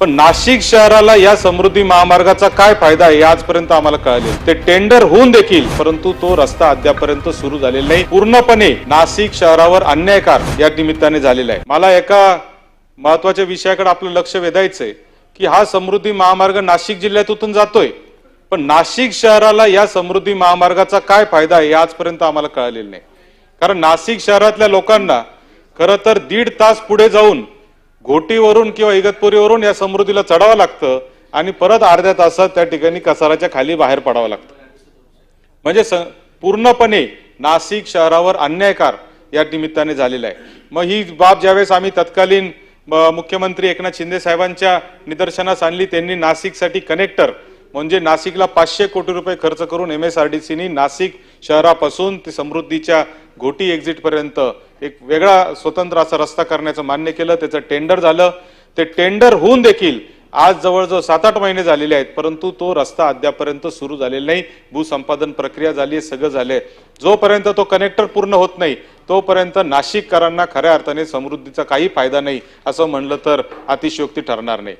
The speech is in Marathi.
पण नाशिक शहराला या समृद्धी महामार्गाचा काय फायदा आहे आजपर्यंत आम्हाला कळले. ते टेंडर होऊन देखील परंतु तो रस्ता अद्यापर्यंत सुरू झालेला नाही. पूर्णपणे नाशिक शहरावर अन्यायकार या निमित्ताने झालेला आहे. मला एका महत्त्वाच्या विषयाकडे आपलं लक्ष वेधायचंय की हा समृद्धी महामार्ग नाशिक जिल्ह्यातून जातोय. पण नाशिक शहराला या समृद्धी महामार्गाचा काय फायदा आहे आजपर्यंत आम्हाला कळलेलं नाही. कारण नाशिक शहरातल्या लोकांना खरं तर दीड तास पुढे जाऊन घोटीवरून किंवा इगतपुरीवरून या समृद्धीला चढावं लागतं आणि परत अर्ध्या तासात त्या ठिकाणी कसाराच्या खाली बाहेर पडावं लागतं. म्हणजे पूर्णपणे नाशिक शहरावर अन्यायकार या निमित्ताने झालेला आहे. मग ही बाब ज्यावेळेस आम्ही तत्कालीन म- मुख्यमंत्री एकनाथ शिंदे साहेबांच्या निदर्शनास आणली त्यांनी नाशिकसाठी कनेक्टर म्हणजे नाशिकला पाचशे कोटी रुपये खर्च करून एम एस आर डी सीनी नाशिक शहरापासून ते समृद्धीच्या घोटी एक्झिट पर्यंत एक वेगळा स्वतंत्र असा रस्ता करण्याचं मान्य केलं. त्याचं टेंडर झालं. ते टेंडर होऊन देखील आज जवळजवळ सात आठ महिने झालेले आहेत परंतु तो रस्ता अद्यापर्यंत सुरू झालेला नाही. भूसंपादन प्रक्रिया झाली आहे सगळं झालंय जोपर्यंत तो कनेक्टर पूर्ण होत नाही तोपर्यंत नाशिककरांना खऱ्या अर्थाने समृद्धीचा काही फायदा नाही असं म्हणलं तर अतिशयोक्ती ठरणार नाही.